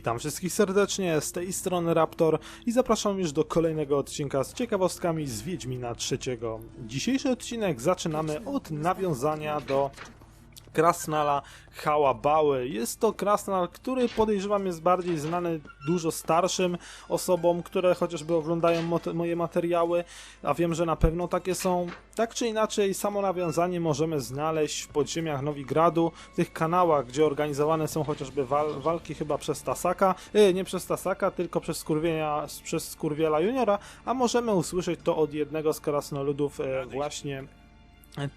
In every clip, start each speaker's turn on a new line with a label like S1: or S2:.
S1: Witam wszystkich serdecznie, z tej strony Raptor i zapraszam już do kolejnego odcinka z ciekawostkami z Wiedźmina III. Dzisiejszy odcinek zaczynamy od nawiązania do Krasnala Hałabały. Jest to krasnal, który podejrzewam jest bardziej znany dużo starszym osobom, które chociażby oglądają moje materiały, a wiem, że na pewno takie są. Tak czy inaczej, samo nawiązanie możemy znaleźć w podziemiach Nowigradu, w tych kanałach, gdzie organizowane są chociażby wal- walki chyba przez Tasaka, e, nie przez Tasaka, tylko przez, skurwienia, przez Skurwiela Juniora, a możemy usłyszeć to od jednego z krasnoludów e, właśnie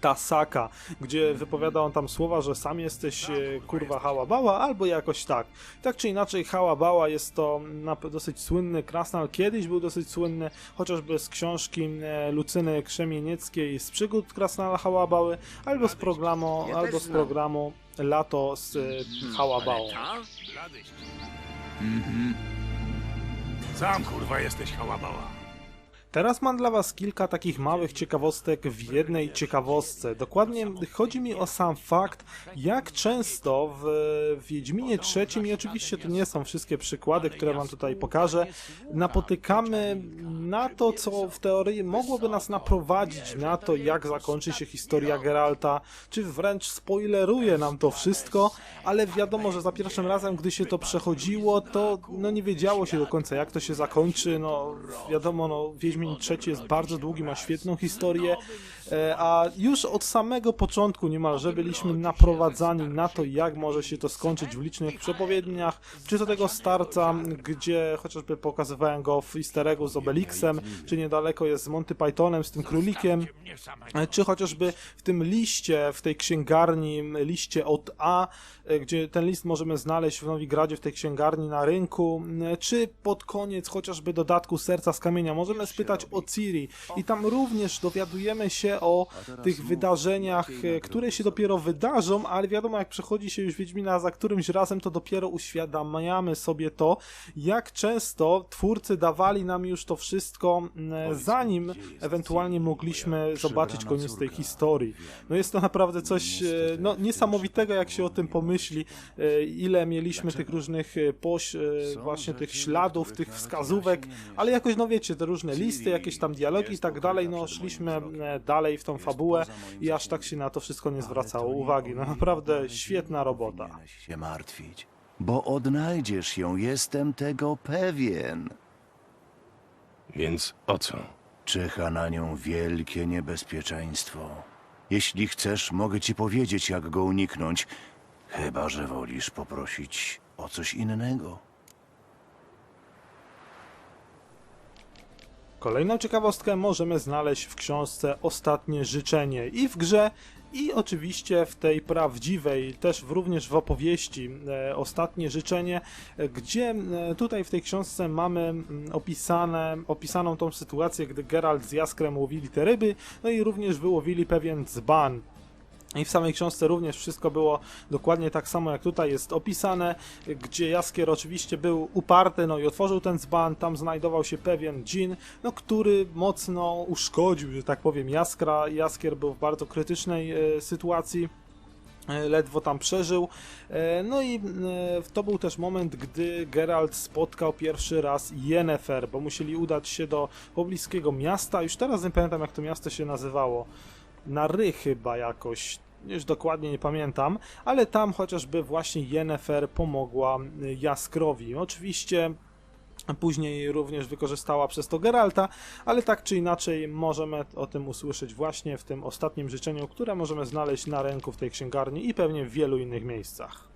S1: Tasaka, gdzie wypowiada on tam słowa, że sam jesteś e, kurwa hałabała, albo jakoś tak. Tak czy inaczej, hałabała jest to na, dosyć słynny krasnal, kiedyś był dosyć słynny, chociażby z książki e, Lucyny Krzemienieckiej z przygód krasnala hałabały, albo z programu, albo z programu Lato z e, hałabałą.
S2: Sam kurwa jesteś hałabała.
S1: Teraz mam dla Was kilka takich małych ciekawostek w jednej ciekawostce. Dokładnie chodzi mi o sam fakt, jak często w Wiedźminie III, i oczywiście to nie są wszystkie przykłady, które Wam tutaj pokażę, napotykamy na to, co w teorii mogłoby nas naprowadzić na to, jak zakończy się historia Geralta, czy wręcz spoileruje nam to wszystko, ale wiadomo, że za pierwszym razem, gdy się to przechodziło, to no nie wiedziało się do końca, jak to się zakończy. No wiadomo, no Wiedźmin III jest bardzo długi, ma świetną historię, e, a już od samego początku niemalże byliśmy naprowadzani na to, jak może się to skończyć w licznych przepowiedniach, czy to tego starca, gdzie chociażby pokazywałem go w easter eggu z Obelixem, czy niedaleko jest z Monty Pythonem, z tym królikiem, e, czy chociażby w tym liście, w tej księgarni, liście od A, e, gdzie ten list możemy znaleźć w Nowigradzie, w tej księgarni na rynku, czy pod koniec chociażby dodatku Serca z Kamienia. Możemy spytać o Ciri. I tam również dowiadujemy się o tych wydarzeniach, e, które się dopiero wydarzą, ale wiadomo, jak przechodzi się już Wiedźmina za którymś razem, to dopiero uświadamiamy sobie to, jak często twórcy dawali nam już to wszystko, zanim ewentualnie mogliśmy zobaczyć koniec tej historii. No jest to naprawdę coś e, no, niesamowitego, jak się o tym pomyśli, e, ile mieliśmy tych różnych poś, właśnie tych śladów, tych wskazówek, ale jakoś, no wiecie, te różne listy, jakieś tam dialogi i tak dalej, no szliśmy e, dalej w tą fabułę i aż tak się na to wszystko nie zwracało uwagi. No naprawdę świetna robota.
S3: powinieneś się martwić, bo odnajdziesz ją, jestem tego pewien.
S2: Więc o co?
S3: Czyha na nią wielkie niebezpieczeństwo. Jeśli chcesz, mogę ci powiedzieć, jak go uniknąć, chyba że wolisz poprosić o coś innego.
S1: Kolejną ciekawostkę możemy znaleźć w książce Ostatnie Życzenie i w grze, i oczywiście w tej prawdziwej, też w, również w opowieści e, Ostatnie Życzenie, e, gdzie e, tutaj w tej książce mamy opisane, opisaną tą sytuację, gdy Geralt z Jaskrem łowili te ryby, no i również wyłowili pewien dzban. I w samej książce również wszystko było dokładnie tak samo jak tutaj jest opisane, gdzie Jaskier oczywiście był uparty, no i otworzył ten dzban, tam znajdował się pewien dżin, no który mocno uszkodził, że tak powiem, Jaskra. Jaskier był w bardzo krytycznej e, sytuacji. e, Ledwo tam przeżył. E, No i e, to był też moment, gdy Geralt spotkał pierwszy raz Yennefer, bo musieli udać się do pobliskiego miasta. Już teraz nie pamiętam, jak to miasto się nazywało na ry chyba jakoś, już dokładnie nie pamiętam, ale tam chociażby właśnie Yennefer pomogła y, Jaskrowi. Oczywiście później również wykorzystała przez to Geralta, ale tak czy inaczej możemy o tym usłyszeć właśnie w tym ostatnim życzeniu, które możemy znaleźć na ręku w tej księgarni i pewnie w wielu innych miejscach.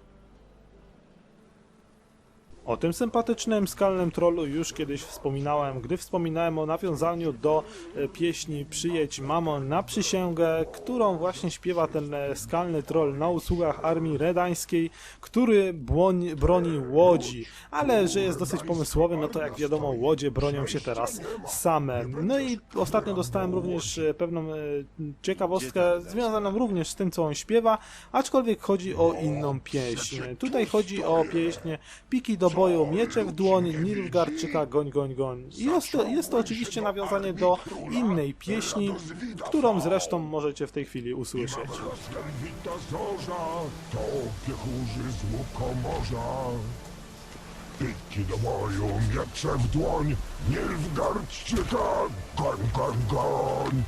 S1: O tym sympatycznym skalnym trollu już kiedyś wspominałem, gdy wspominałem o nawiązaniu do e, pieśni Przyjedź mamo na przysięgę, którą właśnie śpiewa ten e, skalny troll na usługach armii redańskiej, który błoń, broni łodzi, ale że jest dosyć pomysłowy, no to jak wiadomo łodzie bronią się teraz same. No i ostatnio dostałem również e, pewną ciekawostkę związaną również z tym, co on śpiewa, aczkolwiek chodzi o inną pieśń. Tutaj chodzi o pieśń Piki do boju, miecze w dłoń, Nilfgaardczyka, goń, goń, goń. I jest to, jest to oczywiście nawiązanie do innej pieśni, którą zresztą możecie w tej chwili usłyszeć.
S4: To piechórzy z łukomorza. Bitki do boju, miecze w dłoń, Nilfgaardczyka, goń, goń, goń!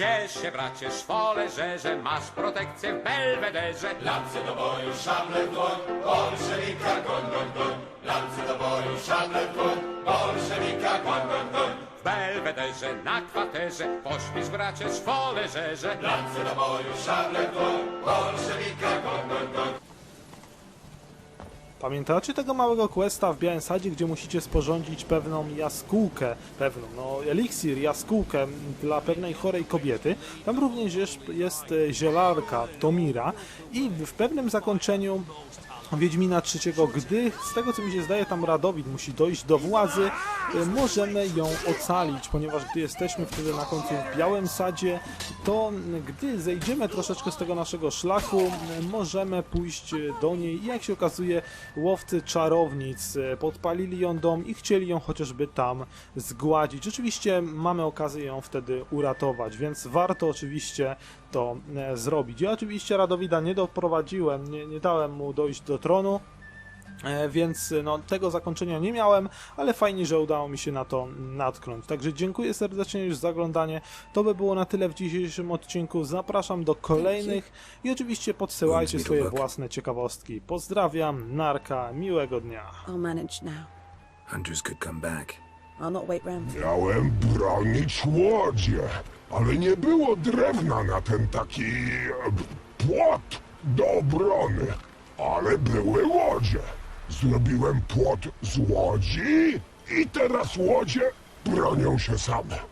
S5: Ciesz się bracie szwole, że, że masz protekcję w Belwederze.
S6: Lance do boju, szable w dłoń, bolszewika, goń, goń, goń. Lance do boju, szable w dłoń, bolszewika, goń, goń, goń.
S5: W Belwederze na kwaterze pośpisz bracie szwole, że, że
S6: Lance do boju, szable w dłoń, bolszewika, goń, goń, goń.
S1: Pamiętacie tego małego questa w Białym Sadzie, gdzie musicie sporządzić pewną jaskółkę, pewną, no eliksir, jaskółkę dla pewnej chorej kobiety. Tam również jest, jest e, zielarka Tomira i w pewnym zakończeniu Wiedźmina III, gdy z tego co mi się zdaje tam Radowid musi dojść do władzy, e, możemy ją ocalić, ponieważ gdy jesteśmy wtedy na końcu w Białym Sadzie, to gdy zejdziemy troszeczkę z tego naszego szlaku, możemy pójść do niej i jak się okazuje łowcy czarownic e, podpalili ją dom i chcieli ją chociażby tam zgładzić. Oczywiście mamy okazję ją wtedy uratować, więc warto oczywiście to e, zrobić. Ja oczywiście Radowida nie doprowadziłem, nie, nie dałem mu dojść do tronu, e, więc no, tego zakończenia nie miałem, ale fajnie, że udało mi się na to natknąć. Także dziękuję serdecznie już za oglądanie. To by było na tyle w dzisiejszym odcinku. Zapraszam do kolejnych i oczywiście podsyłajcie swoje własne ciekawostki. Pozdrawiam, narka, miłego dnia.
S7: I'll manage now.
S2: Hunters could come back.
S7: I'll not wait
S4: Miałem bronić łodzie, ale nie było drewna na ten taki e, płot do obrony. Ale były łodzie. Zrobiłem płot z łodzi i teraz łodzie bronią się same.